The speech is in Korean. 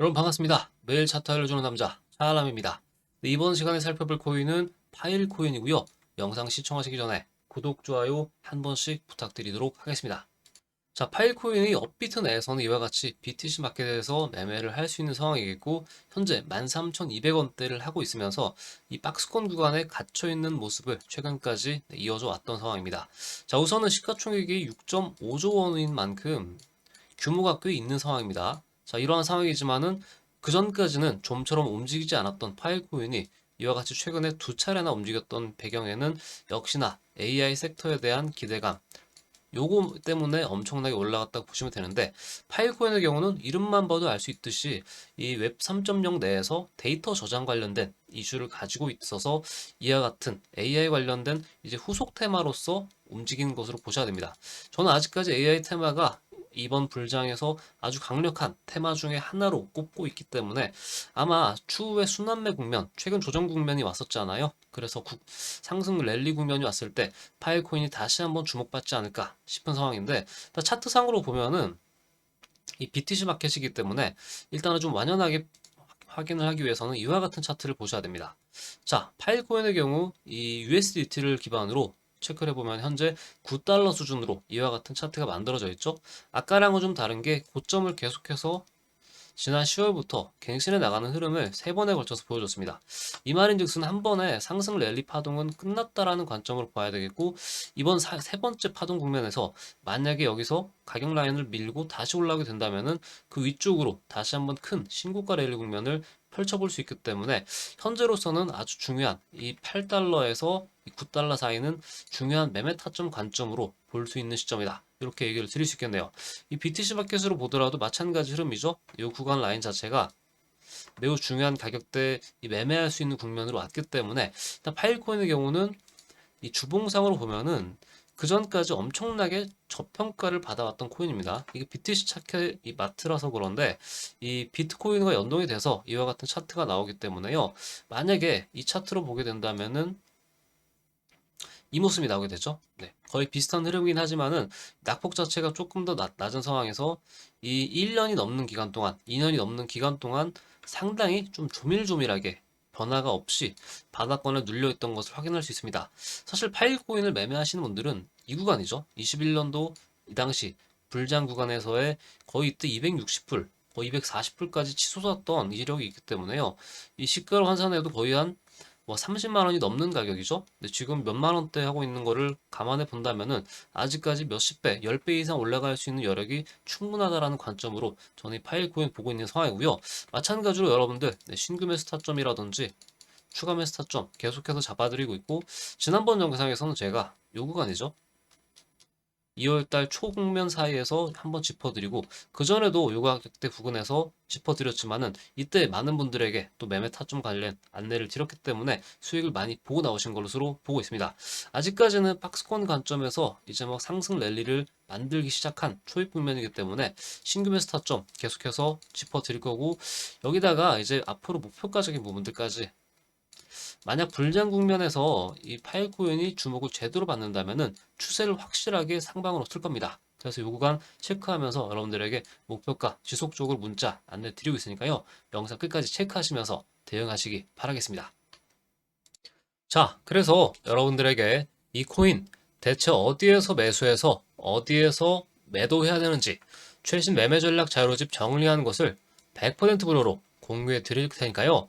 여러분 반갑습니다. 매일 차트 알려주는 남자 차알람입니다. 네, 이번 시간에 살펴볼 코인은 파일 코인이고요. 영상 시청하시기 전에 구독, 좋아요 한 번씩 부탁드리도록 하겠습니다. 자, 파일 코인이 업비트 내에서는 이와 같이 BTC 마켓에서 매매를 할 수 있는 상황이겠고 현재 13,200원대를 하고 있으면서 이 박스권 구간에 갇혀 있는 모습을 최근까지 네, 이어져 왔던 상황입니다. 자, 우선은 시가총액이 6.5조 원인 만큼 규모가 꽤 있는 상황입니다. 자, 이러한 상황이지만은 그 전까지는 좀처럼 움직이지 않았던 파일 코인이 이와 같이 최근에 두 차례나 움직였던 배경에는 역시나 AI 섹터에 대한 기대감, 요거 때문에 엄청나게 올라갔다고 보시면 되는데 파일 코인의 경우는 이름만 봐도 알 수 있듯이 이 웹 3.0 내에서 데이터 저장 관련된 이슈를 가지고 있어서 이와 같은 AI 관련된 이제 후속 테마로서 움직이는 것으로 보셔야 됩니다. 저는 아직까지 AI 테마가 이번 불장에서 아주 강력한 테마 중에 하나로 꼽고 있기 때문에 아마 추후에 순환매 국면, 최근 조정 국면이 왔었잖아요. 그래서 국- 상승 랠리 국면이 왔을 때 파일 코인이 다시 한번 주목받지 않을까 싶은 상황인데 차트상으로 보면은 이 BTC 마켓이기 때문에 일단은 좀 완연하게 확인을 하기 위해서는 이와 같은 차트를 보셔야 됩니다. 자, 파일 코인의 경우 이 USDT를 기반으로 체크를 해보면 현재 9달러 수준으로 이와 같은 차트가 만들어져 있죠. 아까랑은 좀 다른 게 고점을 계속해서 지난 10월부터 갱신해 나가는 흐름을 세 번에 걸쳐서 보여줬습니다. 이 말인즉슨 한 번에 상승 랠리 파동은 끝났다라는 관점으로 봐야 되겠고 이번 사- 세 번째 파동 국면에서 만약에 여기서 가격 라인을 밀고 다시 올라오게 된다면은 그 위쪽으로 다시 한번 큰 신고가 랠리 국면을 펼쳐볼 수 있기 때문에 현재로서는 아주 중요한 이 8달러에서 9달러 사이는 중요한 매매 타점 관점으로 볼 수 있는 시점이다. 이렇게 얘기를 드릴 수 있겠네요. 이 BTC 마켓으로 보더라도 마찬가지 흐름이죠. 이 구간 라인 자체가 매우 중요한 가격대에 이 매매할 수 있는 국면으로 왔기 때문에 일단 파일코인의 경우는 이 주봉상으로 보면은 그 전까지 엄청나게 저평가를 받아왔던 코인입니다. 이게 BTC 차트 이 마트라서 그런데 이 비트코인과 연동이 돼서 이와 같은 차트가 나오기 때문에요. 만약에 이 차트로 보게 된다면은 이 모습이 나오게 되죠. 네. 거의 비슷한 흐름이긴 하지만은 낙폭 자체가 조금 더 낮, 낮은 상황에서 이 1년이 넘는 기간 동안, 2년이 넘는 기간 동안 상당히 좀 조밀조밀하게 변화가 없이 바닥권에 눌려있던 것을 확인할 수 있습니다. 사실 파일 코인을 매매하시는 분들은 이 구간이죠. 21년도 이 당시 불장 구간에서의 거의 이때 260불, 거의 240불까지 치솟았던 이력이 있기 때문에요. 이 시가로 환산해도 거의 한 뭐 30만 원이 넘는 가격이죠. 근데 지금 몇만 원대 하고 있는 거를 감안해 본다면은 아직까지 몇십 배, 10배 이상 올라갈 수 있는 여력이 충분하다라는 관점으로 저는 이 파일 코인 보고 있는 상황이고요. 마찬가지로 여러분들 네, 신규 매수 타점이라든지 추가 매수 타점 계속해서 잡아드리고 있고 지난번 영상에서는 제가 요 구간이죠. 2월달 초국면 사이에서 한번 짚어드리고 그 전에도 요 가 격대 부근에서 짚어드렸지만은 이때 많은 분들에게 또 매매 타점 관련 안내를 드렸기 때문에 수익을 많이 보고 나오신 것으로 보고 있습니다. 아직까지는 박스권 관점에서 이제 막 상승 랠리를 만들기 시작한 초입 국면이기 때문에 신규 매수 타점 계속해서 짚어드릴 거고 여기다가 이제 앞으로 목표 가적인 부분들까지 만약 불장 국면에서 이 파일 코인이 주목을 제대로 받는다면은 추세를 확실하게 상방으로 틀 겁니다. 그래서 요 구간 체크하면서 여러분들에게 목표가 지속적으로 문자 안내 드리고 있으니까요. 영상 끝까지 체크하시면서 대응하시기 바라겠습니다. 자, 그래서 여러분들에게 이 코인 대체 어디에서 매수해서 어디에서 매도해야 되는지 최신 매매 전략 자료집 정리한 것을 100% 무료로 공유해 드릴 테니까요.